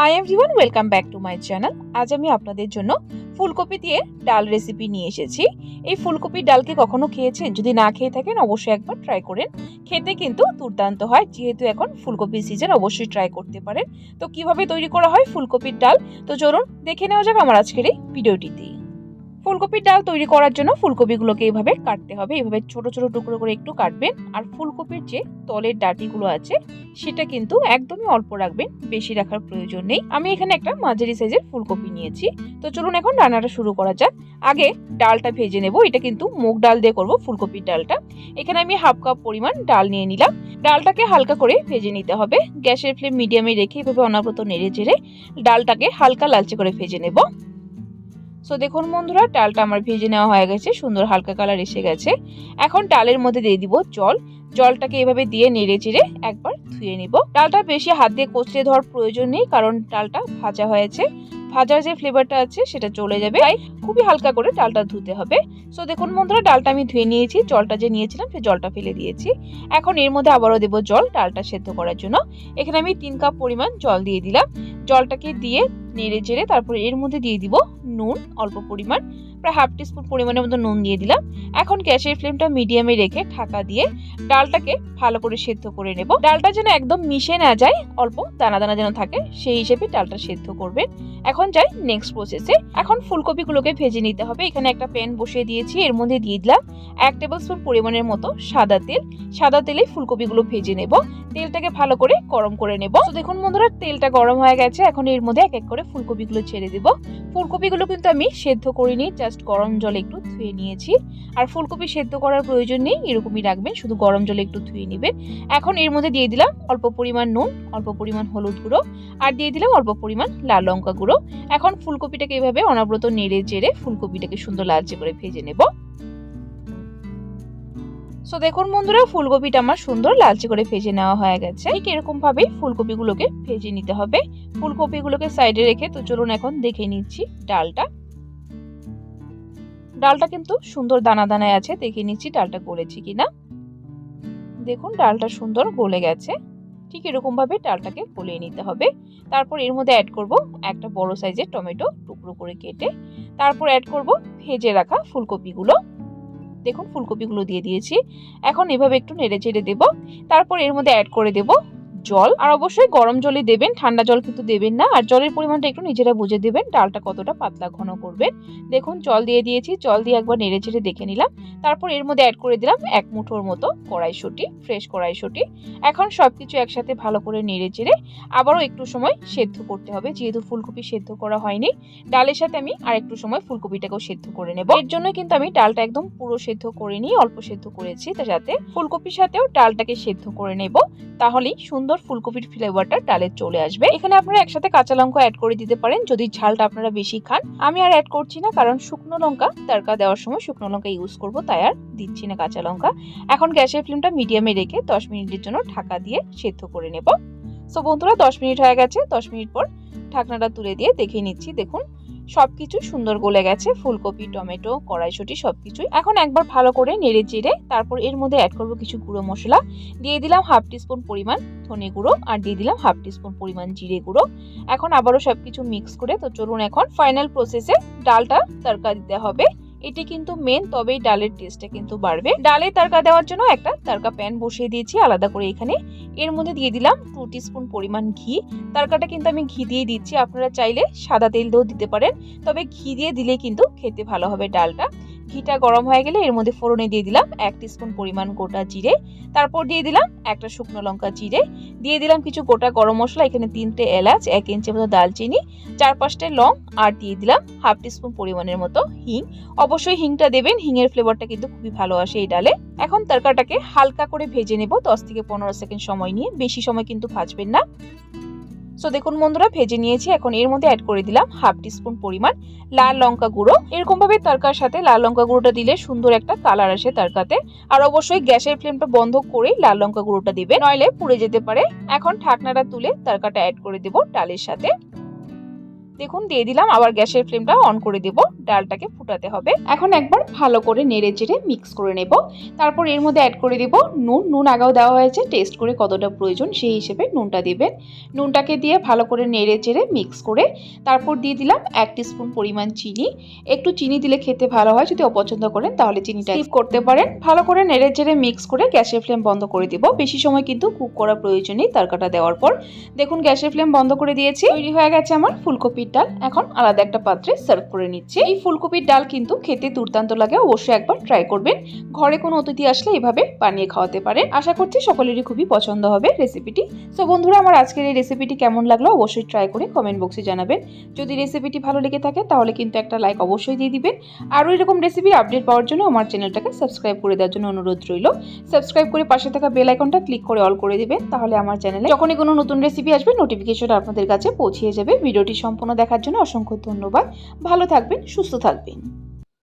Hi everyone welcome back to my channel আজ আমি আপনাদের জন্য ফুলকপি দিয়ে ডাল রেসিপি নিয়ে এসেছি। এই ফুলকপির ডালকে কখনো খেয়েছেন? যদি না খেয়ে থাকেন, অবশ্যই একবার ট্রাই করেন। খেতে কিন্তু দুর্দান্ত হয়, যেহেতু এখন ফুলকপির সিজন অবশ্যই ট্রাই করতে পারেন। তো কীভাবে তৈরি করা হয় ফুলকপির ডাল? তো চলুন দেখে নেওয়া যাক আমার আজকের এই ভিডিওটিতেই ফুলকপির ডাল তৈরি করার জন্য ফুলকপিগুলোকে এইভাবে কাটতে হবে। এইভাবে ছোট ছোট টুকরো করে একটু কাটবেন। আর ফুলকপির যে তলের ডাটিগুলো আছে, সেটা কিন্তু একদমই অল্প রাখবেন। বেশি রাখার প্রয়োজন নেই। আমি এখানে একটা মাঝারি সাইজের ফুলকপি নিয়েছি। তো চলুন এখন রান্নাটা শুরু করা যাক। আগে ডালটা ভেজে নেব। এটা কিন্তু মুগ ডাল দিয়ে করব ফুলকপির ডালটা। এখানে আমি হাফ কাপ পরিমাণ ডাল নিয়ে নিলাম। ডালটাকে হালকা করে ভেজে নিতে হবে। গ্যাসের ফ্লেম মিডিয়ামে রেখে এভাবে অনাব্রত নেড়ে চেড়ে ডালটাকে হালকা লালচে করে ভেজে নেব। সো দেখুন বন্ধুরা, ডালটা আমার ভেজে নেওয়া হয়ে গেছে, সুন্দর হালকা কালার এসে গেছে। এখন ডালের মধ্যে দিয়ে দিব জল। জলটাকে এভাবে দিয়ে নেড়ে চেড়ে একবার ধুয়ে নিব। ডালটা বেশি হাত দিয়ে কচলে ধোয়ার প্রয়োজন নেই, কারণ ডালটা ভাজা হয়েছে। ভাজার যে ফ্লেভারটা আছে, সেটা চলে যাবে। তাই খুবই হালকা করে ডালটা ধুতে হবে। সো দেখুন বন্ধুরা, ডালটা আমি ধুয়ে নিয়েছি, জলটা যে নিয়েছিলাম সেই জলটা ফেলে দিয়েছি। এখন এর মধ্যে আবারও দেবো জল, ডালটা সেদ্ধ করার জন্য। এখানে আমি তিন কাপ পরিমাণ জল দিয়ে দিলাম। জলটাকে দিয়ে নেড়ে চেড়ে তারপরে এর মধ্যে দিয়ে দিব নুন, অল্প পরিমাণ। প্রায় হাফ টিস্পুন পরিমাণের মতো নুন দিয়ে দিলাম। এখন গ্যাসের ফ্লেমটা মিডিয়ামে রেখে ঢাকা দিয়ে ডালটাকে ভালো করে সেদ্ধ করে নেব। ডালটা যেন একদম মিশে না যায়, অল্প দানা দানা যেন থাকে, সেই হিসেবে ডালটা সেদ্ধ করবেন। এখন যাই নেক্সট প্রসেসে এখন ফুলকপিগুলোকে ভেজে নিতে হবে। এখানে একটা প্যান বসিয়ে দিয়েছি, এর মধ্যে দিয়ে দিলাম এক টেবিল স্পুন পরিমাণের মতো সাদা তেল। সাদা তেলে ফুলকপিগুলো ভেজে নেব। তেলটাকে ভালো করে গরম করে নেব। তো দেখুন বন্ধুরা, তেলটা গরম হয়ে গেছে। এখন এর মধ্যে এক এক করে ফুলকপিগুলো ছেড়ে দিব। ফুলকপিগুলো কিন্তু আমি সেদ্ধ করিনি জাস্ট গরম জলে একটু ধুয়ে নিয়েছি। আর ফুলকপি সেদ্ধ করার প্রয়োজন নেই, এরকমই রাখবেন, শুধু গরম জলে একটু ধুয়ে নেবেন। এখন এর মধ্যে দিয়ে দিলাম অল্প পরিমাণ নুন, অল্প পরিমাণ হলুদ গুঁড়ো, আর দিয়ে দিলাম অল্প পরিমাণ লাল লঙ্কা গুঁড়ো। এখন ফুলকপিটাকে এভাবে অনাব্রত নেড়ে চেড়ে ফুলকপিটাকে সুন্দর লালচে করে ভেজে নেব। সো দেখুন বন্ধুরা, ফুলকপিটা আমার সুন্দর লালচে করে ভেজে নেওয়া হয়ে গেছে। ঠিক এরকম ভাবেই ফুলকপিগুলোকে ভেজে নিতে হবে। ফুলকপিগুলোকে সাইডে রেখে, তো চলুন এখন দেখে নিচ্ছি ডালটা। ডালটা কিন্তু সুন্দর দানা দানায় আছে, দেখে নিচ্ছি ডালটা গলেছি কিনা। দেখুন, ডালটা সুন্দর গলে গেছে। ঠিক এরকম ভাবে ডালটাকে গলিয়ে নিতে হবে। তারপর এর মধ্যে অ্যাড করব একটা বড় সাইজের টমেটো টুকরো করে কেটে। তারপর অ্যাড করব ভেজে রাখা ফুলকপিগুলো। দেখুন, ফুলকপিগুলো দিয়ে দিয়েছি। এখন এভাবে একটু নেড়ে চেড়ে দেবো। তারপর এর মধ্যে অ্যাড করে দেবো। জল। আর অবশ্যই গরম জলই দেবেন, ঠান্ডা জল কিন্তু দেবেন না। আর জলের পরিমাণটা একটু নিজেরা বুঝে দেবেন, ডালটা কতটা পাতলা ঘন করবেন। দেখুন, জল দিয়ে দিয়েছি, জল দিয়ে একবার নেড়ে চেড়ে দেখে নিলাম। তারপর এর মধ্যে অ্যাড করে দিলাম এক মুঠোর মতো কড়াইশুঁটি ফ্রেশ কড়াইশুঁটি। এখন সব কিছু একসাথে ভালো করে নেড়ে চেড়ে আবারও একটু সময় সেদ্ধ করতে হবে। যেহেতু ফুলকপি সেদ্ধ করা হয়নি, ডালের সাথে আমি আর একটু সময় ফুলকপিটাকেও সেদ্ধ করে নেব। এর জন্য কিন্তু আমি ডালটা একদম পুরো সেদ্ধ করে করিনি অল্প সেদ্ধ করেছি। যাতে ফুলকপির সাথেও ডালটাকে সেদ্ধ করে নেব, তাহলেই সুন্দর ফুলকপির ফ্লেভারটা ডালে চলে আসবে। এখানে আপনারা একসাথে কাঁচা লঙ্কা অ্যাড করে দিতে পারেন। যদি ঝালটা আপনারা বেশি খান, আমি আর অ্যাড করছি না কারণ শুকনো লঙ্কা তারকা দেওয়ার সময় শুকনো লঙ্কা ইউজ করব, তাই আর দিচ্ছি না কাঁচা লঙ্কা। এখন গ্যাসের ফ্লেমটা মিডিয়ামে রেখে দশ মিনিটের জন্য ঢাকা দিয়ে সেদ্ধ করে নেব। সো বন্ধুরা, দশ মিনিট হয়ে গেছে। দশ মিনিট পর ঢাকনাটা তুলে দিয়ে দেখে নিচ্ছি। দেখুন সবকিছু সুন্দর গলে গেছে, ফুলকপি, টমেটো, কড়াইশুটি সব কিছুই এখন একবার ভালো করে নেড়ে চেড়ে তারপর এর মধ্যে অ্যাড করব কিছু গুঁড়ো মশলা। দিয়ে দিলাম হাফ টিস্পুন পরিমাণ ধনে গুঁড়ো আর দিয়ে দিলাম হাফ টিস্পুন পরিমাণ জিরে গুঁড়ো। এখন আবারও সব কিছু মিক্স করে, তো চলুন এখন ফাইনাল প্রসেসে ডালটা তড়কা দিতে হবে। এটি কিন্তু মেন তবেই ডালের টেস্টটা কিন্তু বাড়বে। ডালে তারকা দেওয়ার জন্য একটা তারকা প্যান বসিয়ে দিয়েছি, আলাদা করে এখানে। এর মধ্যে দিয়ে দিলাম টু টিস্পুন পরিমাণ ঘি। তারকাটা কিন্তু আমি ঘি দিয়ে দিচ্ছি, আপনারা চাইলে সাদা তেল দিয়েও দিতে পারেন। তবে ঘি দিয়ে দিলে কিন্তু খেতে ভালো হবে ডালটা। ঘিটা গরম হয়ে গেলে এর মধ্যে ফোড়নে দিয়ে দিলাম এক টিস্পুন পরিমাণ গোটা জিরে, তারপর দিয়ে দিলাম একটা শুকনো লঙ্কা জিরে, দিয়ে দিলাম কিছু গোটা গরম মশলা, এখানে তিনটে এলাচ, এক ইঞ্চি মতো দালচিনি চার পাঁচটা লং, আর দিয়ে দিলাম হাফ টিস্পুন পরিমাণের মতো হিং। অবশ্যই হিংটা দেবেন, হিংয়ের ফ্লেভারটা কিন্তু খুবই ভালো আসে এই ডালে। এখন তরকাটাকে হালকা করে ভেজে নেব, দশ থেকে পনেরো সেকেন্ড সময় নিয়ে, বেশি সময় কিন্তু ভাজবেন না। সো দেখুন বন্ধুরা, ভেজে নিয়েছি। এখন এর মধ্যে অ্যাড করে দিলাম হাফ টিস্পুন পরিমাণ লাল লঙ্কা গুঁড়ো। এরকম ভাবে তরকার সাথে লাল লঙ্কা গুঁড়োটা দিলে সুন্দর একটা কালার আসে তরকাতে। আর অবশ্যই গ্যাসের ফ্লেমটা বন্ধ করে লাল লঙ্কা গুঁড়োটা দিবে নইলে পুড়ে যেতে পারে। এখন ঢাকনাটা তুলে তরকাটা অ্যাড করে দেব ডালের সাথে। দেখুন, দিয়ে দিলাম। আবার গ্যাসের ফ্লেমটা অন করে দেব। ডালটাকে ফুটাতে হবে। এখন একবার ভালো করে নেড়ে চেড়ে মিক্স করে নেব। তারপর এর মধ্যে অ্যাড করে দেব নুন। নুন আগাও দেওয়া হয়েছে। টেস্ট করে কতটা প্রয়োজন সেই হিসেবে নুনটা দেবেন। নুনটাকে দিয়ে ভালো করে নেড়ে চেড়ে মিক্স করে তারপর দিয়ে দিলাম এক স্পুন পরিমাণ চিনি। একটু চিনি দিলে খেতে ভালো হয়। যদি অপছন্দ করেন তাহলে চিনিটা স্কিপ করতে পারেন। ভালো করে নেড়ে চেড়ে মিক্স করে গ্যাসের ফ্লেম বন্ধ করে দিব। বেশি সময় কিন্তু কুক করা প্রয়োজন নেই তরকাটা দেওয়ার পর। দেখুন, গ্যাসের ফ্লেম বন্ধ করে দিয়েছি। তৈরি হয়ে গেছে আমার ফুলকপির ডাল এখন আলাদা একটা পাত্রে সার্ভ করে নিচ্ছি। এই ফুলকপির ডাল কিন্তু খেতে দুর্দান্ত লাগে, অবশ্যই একবার ট্রাই করবেন। ঘরে কোনো অতিথি আসলে এভাবে বানিয়ে খাওয়াতে পারেন। আশা করছি সকলেরই খুবই পছন্দ হবে রেসিপিটি সো বন্ধুরা, আমার আজকের এই রেসিপিটি কেমন লাগল অবশ্যই ট্রাই করে কমেন্ট বক্সে জানাবেন। যদি রেসিপিটি ভালো লেগে থাকে, তাহলে কিন্তু একটা লাইক অবশ্যই দিয়ে দিবেন। আরও এরকম রেসিপি আপডেট পাওয়ার জন্য আমার চ্যানেলটাকে সাবস্ক্রাইব করে দেওয়ার জন্য অনুরোধ রইল। সাবস্ক্রাইব করে পাশে থাকা বেল আইকনটা ক্লিক করে অল করে দিবেন, তাহলে আমার চ্যানেলে যখনই কোনো নতুন রেসিপি আসবে নোটিফিকেশন আপনাদের কাছে পৌঁছিয়ে যাবে। ভিডিওটি সম্পূর্ণ দেখার জন্য অসংখ্য ধন্যবাদ। ভালো থাকবেন সুস্থ থাকবেন।